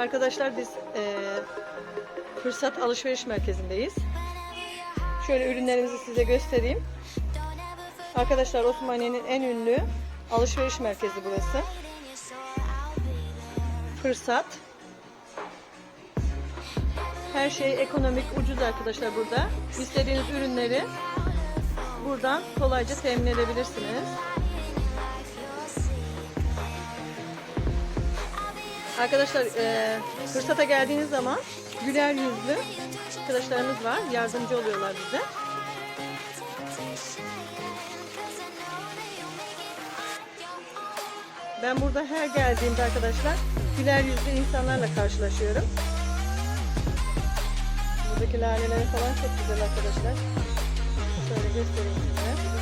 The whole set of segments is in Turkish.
Arkadaşlar biz e, Fırsat Alışveriş Merkezi'ndeyiz. Şöyle ürünlerimizi size göstereyim. Arkadaşlar Osmaniye'nin en ünlü alışveriş merkezi burası. Fırsat. Her şey ekonomik, ucuz arkadaşlar burada. İstediğiniz ürünleri buradan kolayca temin edebilirsiniz. Arkadaşlar e, fırsata geldiğiniz zaman güler yüzlü arkadaşlarımız var. Yardımcı oluyorlar bize. Ben burada her geldiğimde arkadaşlar güler yüzlü insanlarla karşılaşıyorum. Buradaki laleler falan çok güzel arkadaşlar. Şöyle göstereyim size.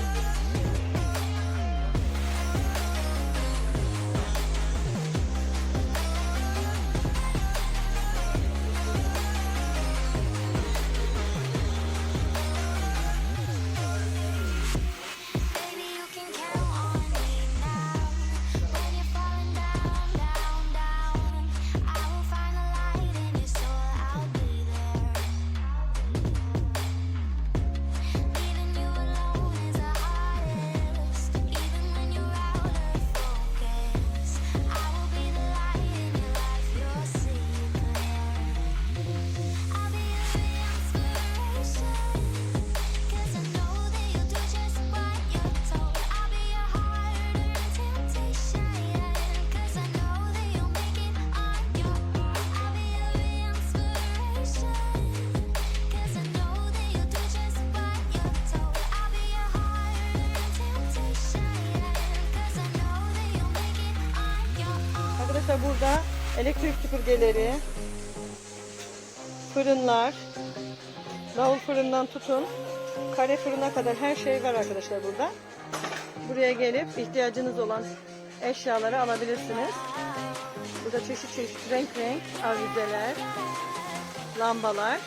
Elektrik süpürgeleri, fırınlar, davul fırından tutun, kare fırına kadar her şey var arkadaşlar burada. Buraya gelip ihtiyacınız olan eşyaları alabilirsiniz. Burada çeşit çeşit renk renk avizeler, lambalar.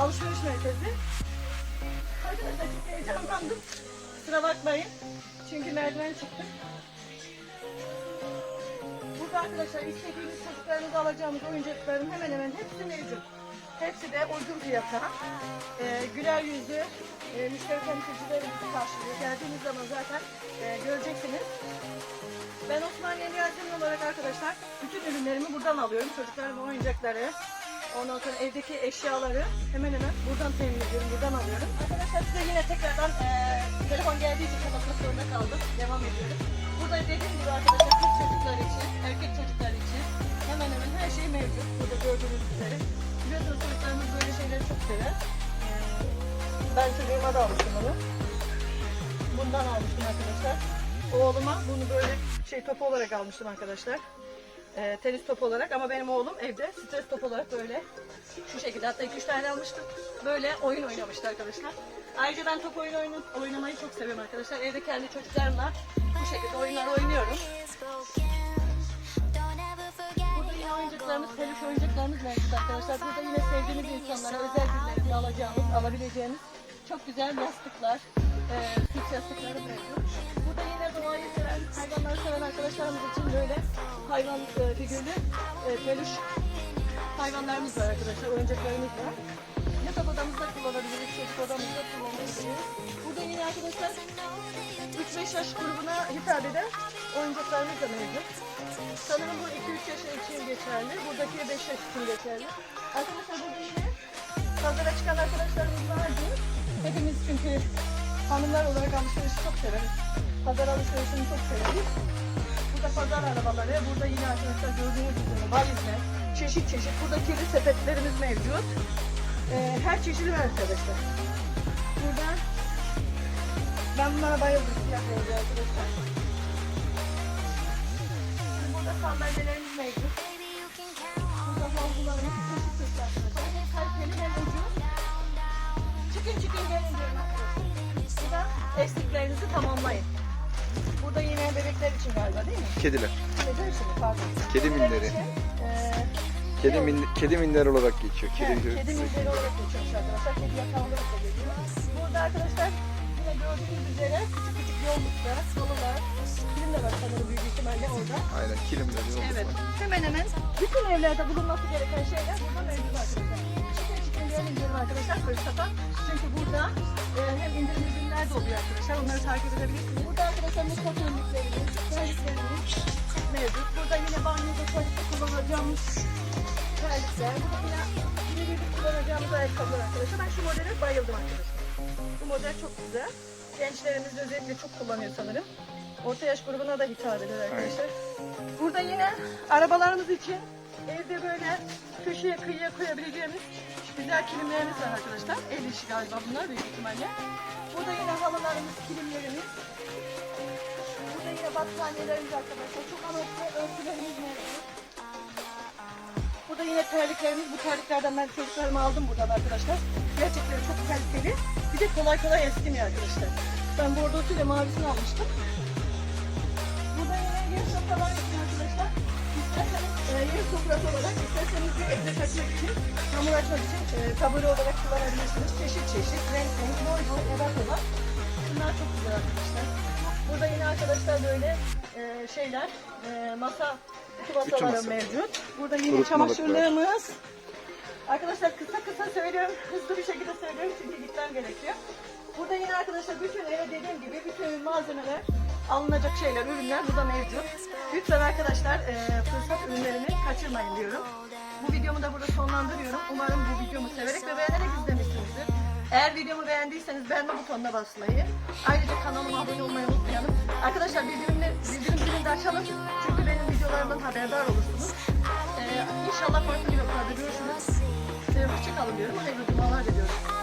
Alışveriş merkezi. Arkadaşlar çok heyecanlandım. Kusura bakmayın. Çünkü merdiven çıktım. Burada arkadaşlar istediğiniz çocuklarınızı alacağımız oyuncakların hemen hemen hepsi mevcut. Hepsi de uygun fiyata. Ee, güler yüzlü e, müşteri temsilcilerimizi karşılıyor. Geldiğiniz zaman zaten e, göreceksiniz. Ben Osmaniye Yasemin olarak arkadaşlar bütün ürünlerimi buradan alıyorum. Çocuklarımın oyuncakları, ondan sonra evdeki eşyaları hemen hemen buradan temin ediyorum, buradan alıyorum. Arkadaşlar size yine tekrardan e, telefon geldiği için kapatmak zorunda kaldım. Devam ediyorum. Burada dediğim gibi arkadaşlar kız çocuklar için, erkek çocuklar için hemen hemen her şey mevcut. Burada gördüğünüz üzere. Biliyorsunuz çocuklarımız böyle şeyleri çok sever. Ee, Ben çocuğuma da almıştım bunu. Bundan almıştım arkadaşlar. Oğluma bunu böyle şey topu olarak almıştım arkadaşlar. Ee, tenis topu olarak ama benim oğlum evde stres topu olarak böyle şu şekilde hatta 2-3 tane almıştım. Böyle oyun oynamıştı arkadaşlar. Ayrıca ben top oyunu oyunu- oynamayı çok seviyorum arkadaşlar. Evde kendi çocuklarımla bu şekilde oyunlar oynuyorum. Burada oyuncaklarımız, peluş oyuncaklarımız mevcut arkadaşlar. Burada yine sevdiğiniz insanlara özel günlerinde alacağınız, alabileceğiniz çok güzel yastıklar, e, süt yastıkları mevcut. Doğayı seven, hayvanları seven arkadaşlarımız için böyle hayvan e, figürlü e, peluş hayvanlarımız var arkadaşlar, oyuncaklarımız var. Yatak odamızda kullanabiliriz, çocuk odamızda kullanabiliriz. Burada yine arkadaşlar 3-5 yaş grubuna hitap eden oyuncaklarımız da mevcut. Sanırım bu 2-3 yaş için geçerli. Buradaki 5 yaş için geçerli. Arkadaşlar burada yine pazara çıkan arkadaşlarımız vardı. Hepimiz çünkü hanımlar olarak alışverişi çok severiz. Pazar alışverişini çok severiz. Burada pazar arabaları, burada yine arkadaşlar gördüğünüz üzere valizler, çeşit çeşit. Burada kirli sepetlerimiz mevcut. Ee, her çeşidi var arkadaşlar. Burada ben bunlara bayıldım siyah rengi arkadaşlar. Burada sandalyelerimiz mevcut. Burada havlularımız çeşit çeşit arkadaşlar. Hem kaliteli hem ucuz. Çıkın çıkın gelin diyorum arkadaşlar. Burada eksiklerinizi tamamlayın. Burada yine bebekler için galiba değil mi? Kediler. Kediler için mi? pardon. Kedi Kediler için, eee, Kedi, min, kedi minler olarak geçiyor. Kedi, Evet, kedi minleri olarak geçiyormuş arkadaşlar. Kedi yatağında da geliyor. Burada arkadaşlar yine gördüğünüz üzere küçük küçük yolluklar, halılar, kilim de var sanırım büyük ihtimalle orada. Aynen kilimleri yolda Evet. Hemen hemen bütün evlerde bulunması gereken şeyler burada mevcut arkadaşlar. Çıkın çıkın gelin diyorum arkadaşlar fırsata. Çünkü burada e, hem indirim ürünler de oluyor arkadaşlar. Onları takip edebilirsiniz. Burada arkadaşlar mutfak ürünlüklerimiz, servislerimiz mevcut. Burada yine banyoda tuvalette kullanacağımız terlikler. Burada yine günübirlik kullanacağımız ayakkabılar arkadaşlar. Ben şu modele bayıldım arkadaşlar. Bu model çok güzel. Gençlerimiz özellikle çok kullanıyor sanırım. Orta yaş grubuna da hitap eder arkadaşlar. Burada yine arabalarımız için evde böyle köşeye kıyıya koyabileceğimiz Güzel kilimlerimiz var arkadaşlar. El işi galiba bunlar büyük ihtimalle. Burada yine halılarımız, kilimlerimiz. Burada yine battaniyelerimiz arkadaşlar. Çok anoklu örtülerimiz mevcut. Burada yine terliklerimiz. Bu terliklerden ben çocuklarıma aldım buradan arkadaşlar. Gerçekten çok kaliteli. Bir de kolay kolay eskimiyor arkadaşlar. Ben bordosuyla mavisini almıştım. Burada yine sofralar yapın arkadaşlar. İsterseniz e, yer sofrası olarak, isterseniz bir ekmek açmak için, hamur açmak için e, tabure olarak kullanabilirsiniz. Çeşit çeşit, renk renk, boy boy, ebat ebat. Bunlar çok güzel arkadaşlar. Burada yine arkadaşlar böyle e, şeyler, e, masa, iki masaları masa. mevcut. Burada yine çamaşırlığımız. Arkadaşlar kısa kısa söylüyorum, hızlı bir şekilde söylüyorum çünkü gitmem gerekiyor. Burada yine arkadaşlar bütün eve dediğim gibi bütün malzemeler, alınacak şeyler, ürünler burada mevcut. Lütfen arkadaşlar e, fırsat ürünlerini kaçırmayın diyorum. Bu videomu da burada sonlandırıyorum. Umarım bu videomu severek ve beğenerek izlemişsinizdir. Eğer videomu beğendiyseniz beğenme butonuna basmayı, ayrıca kanalıma abone olmayı unutmayalım. Arkadaşlar bildirimleri, bildirim zilini de açalım. Çünkü benim videolarımdan haberdar olursunuz. Ee, inşallah farklı videolarda görüşürüz. Ee, hoşçakalın diyorum. Hayırlı cumalar.